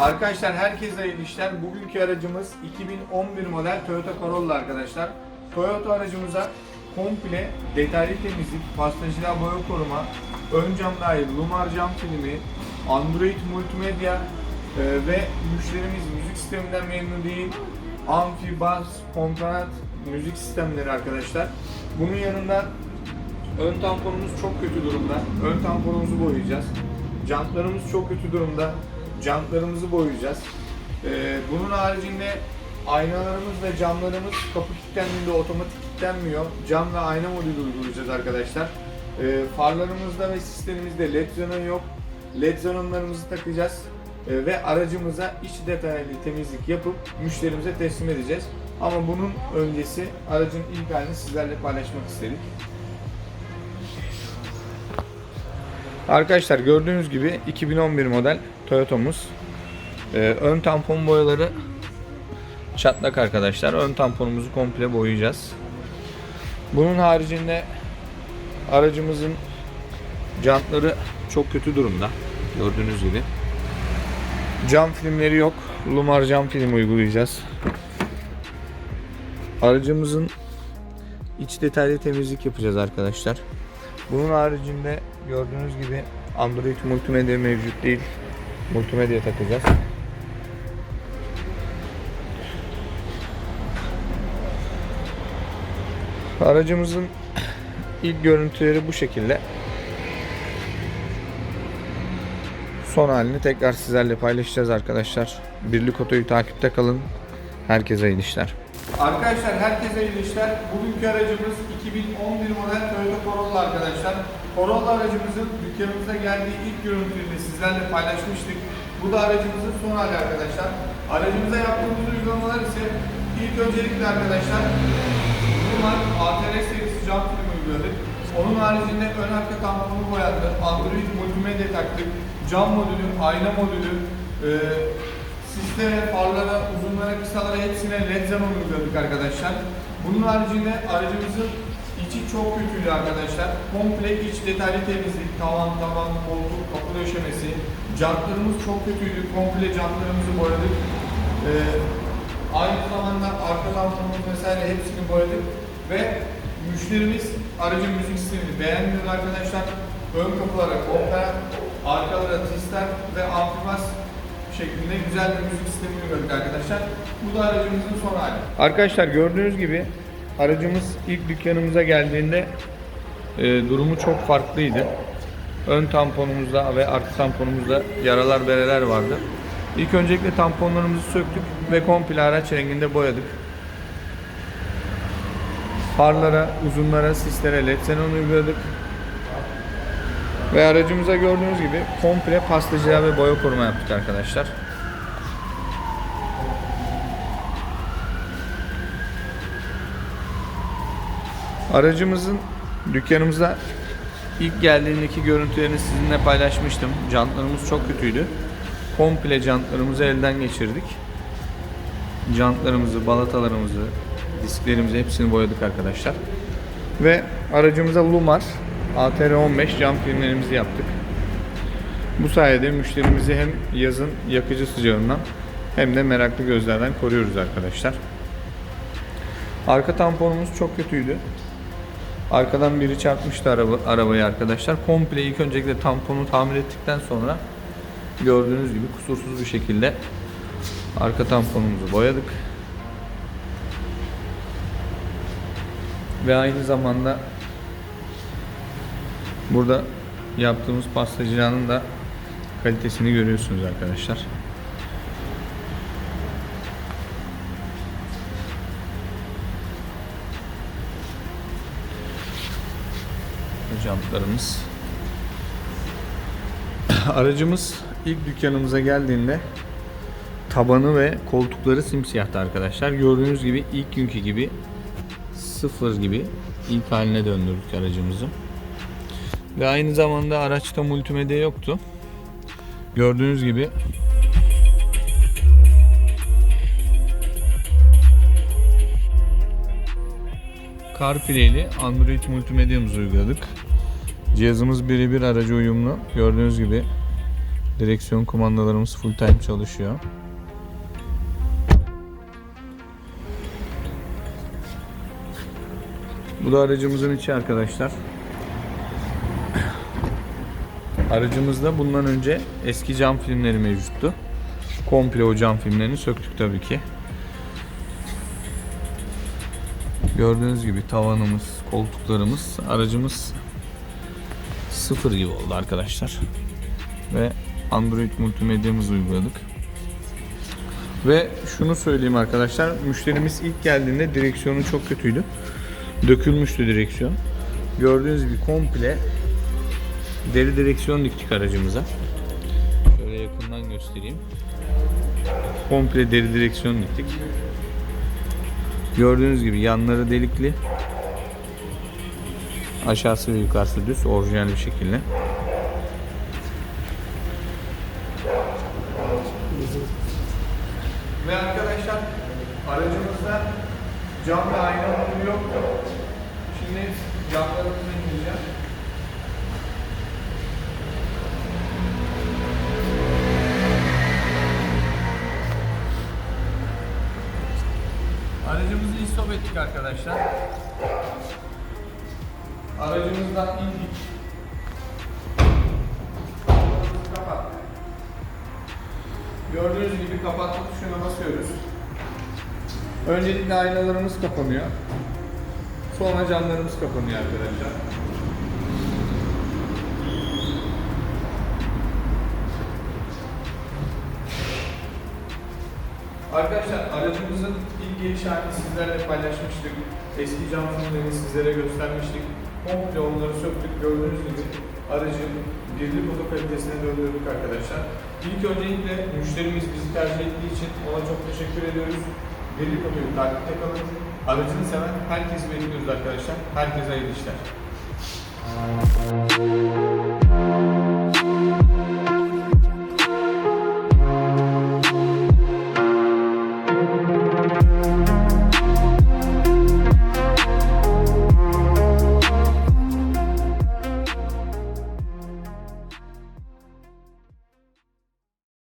Arkadaşlar herkese hayırlı işler. Bugünkü aracımız 2011 model Toyota Corolla arkadaşlar. Toyota aracımıza komple detaylı temizlik, pastacılar boya koruma, ön cam dahil lumar cam filmi, Android multimedya e, ve müşterimiz müzik sisteminden memnun değil. Amfi, bas, komponent müzik sistemleri arkadaşlar. Bunun yanında ön tamponumuz çok kötü durumda. Ön tamponumuzu boyayacağız. Jantlarımız çok kötü durumda. Jantlarımızı boyayacağız. Ee, bunun haricinde aynalarımız ve camlarımız kapı kilitlendiğinde otomatik kilitlenmiyor. Cam ve ayna modülü uygulayacağız arkadaşlar. Ee, farlarımızda ve sistemimizde led xenon yok. Led xenonlarımızı takacağız. Ee, ve aracımıza iç detaylı temizlik yapıp müşterimize teslim edeceğiz. Ama bunun öncesi aracın ilk halini sizlerle paylaşmak istedik. Arkadaşlar gördüğünüz gibi 2011 model Toyota'mız. Ee, ön tampon boyaları çatlak arkadaşlar. Ön tamponumuzu komple boyayacağız. Bunun haricinde aracımızın jantları çok kötü durumda. Gördüğünüz gibi. Cam filmleri yok. Lumar cam film uygulayacağız. Aracımızın iç detaylı temizlik yapacağız arkadaşlar. Bunun haricinde gördüğünüz gibi Android multimedya mevcut değil. Multimedya takacağız. Aracımızın ilk görüntüleri bu şekilde. Son halini tekrar sizlerle paylaşacağız arkadaşlar. Birlik Oto'yu takipte kalın. Herkese hayırlı işler. Arkadaşlar herkese hayırlı işler. Bugünkü aracımız 2011 model Toyota Corolla arkadaşlar. Corolla aracımızın dükkanımıza geldiği ilk görüntülerini sizlerle paylaşmıştık. Bu da aracımızın son hali arkadaşlar. Aracımıza yaptığımız uygulamalar ise ilk öncelikle arkadaşlar Bunlar ATR serisi cam film uyguladık. Onun haricinde ön arka tamponu boyandı. Android multimedya taktık. Cam modülü, ayna modülü, e, sisteme, farlara, uzunlara, kısalara hepsine led xenon uyguladık arkadaşlar. Bunun haricinde aracımızın içi çok kötüydü arkadaşlar. Komple iç detaylı temizlik, tavan, tavan, koltuk, kapı döşemesi. Jantlarımız çok kötüydü. Komple jantlarımızı boyadık. E, aynı zamanda arka lambalarımız vesaire hepsini boyadık. Ve müşterimiz aracın müzik sistemini beğenmiyor arkadaşlar. Ön kapılara komper, arkalara tister ve amfibas şeklinde güzel bir müzik sistemi uyguladık arkadaşlar. Bu da aracımızın son hali. Arkadaşlar gördüğünüz gibi aracımız ilk dükkanımıza geldiğinde e, durumu çok farklıydı. Ön tamponumuzda ve arka tamponumuzda yaralar bereler vardı. İlk öncelikle tamponlarımızı söktük ve komple araç renginde boyadık. Farlara, uzunlara, sislere led uyguladık. Ve aracımıza gördüğünüz gibi komple pastacılar ve boya koruma yaptık arkadaşlar. Aracımızın dükkanımıza ilk geldiğindeki görüntülerini sizinle paylaşmıştım. Jantlarımız çok kötüydü. Komple jantlarımızı elden geçirdik. Jantlarımızı, balatalarımızı, disklerimizi hepsini boyadık arkadaşlar. Ve aracımıza Lumar ATR15 cam filmlerimizi yaptık. Bu sayede müşterimizi hem yazın yakıcı sıcağından hem de meraklı gözlerden koruyoruz arkadaşlar. Arka tamponumuz çok kötüydü. Arkadan biri çarpmıştı araba, arabayı arkadaşlar. Komple ilk öncelikle tamponu tamir ettikten sonra gördüğünüz gibi kusursuz bir şekilde arka tamponumuzu boyadık. Ve aynı zamanda burada yaptığımız pastacıların da kalitesini görüyorsunuz arkadaşlar. Jantlarımız. Aracımız ilk dükkanımıza geldiğinde tabanı ve koltukları simsiyahtı arkadaşlar. Gördüğünüz gibi ilk günkü gibi sıfır gibi ilk haline döndürdük aracımızı. Ve aynı zamanda araçta multimedya yoktu. Gördüğünüz gibi CarPlay ile Android multimedyamızı uyguladık. Cihazımız birebir araca uyumlu. Gördüğünüz gibi direksiyon kumandalarımız full time çalışıyor. Bu da aracımızın içi arkadaşlar. Aracımızda bundan önce eski cam filmleri mevcuttu. Komple o cam filmlerini söktük tabii ki. Gördüğünüz gibi tavanımız, koltuklarımız, aracımız sıfır gibi oldu arkadaşlar. Ve Android multimedyamızı uyguladık. Ve şunu söyleyeyim arkadaşlar, müşterimiz ilk geldiğinde direksiyonu çok kötüydü. Dökülmüştü direksiyon. Gördüğünüz gibi komple deri direksiyon diktik aracımıza. Şöyle yakından göstereyim. Komple deri direksiyon diktik. Gördüğünüz gibi yanları delikli. Aşağısı ve yukarısı düz orijinal bir şekilde. Ve arkadaşlar aracımızda cam ve ayna yoktu. Şimdi camlarımızı indireceğim. Aracımızı istop ettik arkadaşlar. Aracımızdan indik. Kapattık. Gördüğünüz gibi kapatma tuşuna basıyoruz. Öncelikle aynalarımız kapanıyor. Sonra camlarımız kapanıyor arkadaşlar. Arkadaşlar aracımızın ilk geliş halini sizlerle paylaşmıştık. Eski cam filmlerini sizlere göstermiştik. Komple onları söktük. Gördüğünüz gibi aracın birlik oto kalitesine döndürdük arkadaşlar. İlk öncelikle müşterimiz bizi tercih ettiği için ona çok teşekkür ediyoruz. Birlik otoyu takipte kalın. Aracını seven herkesi bekliyoruz arkadaşlar. Herkese hayırlı işler.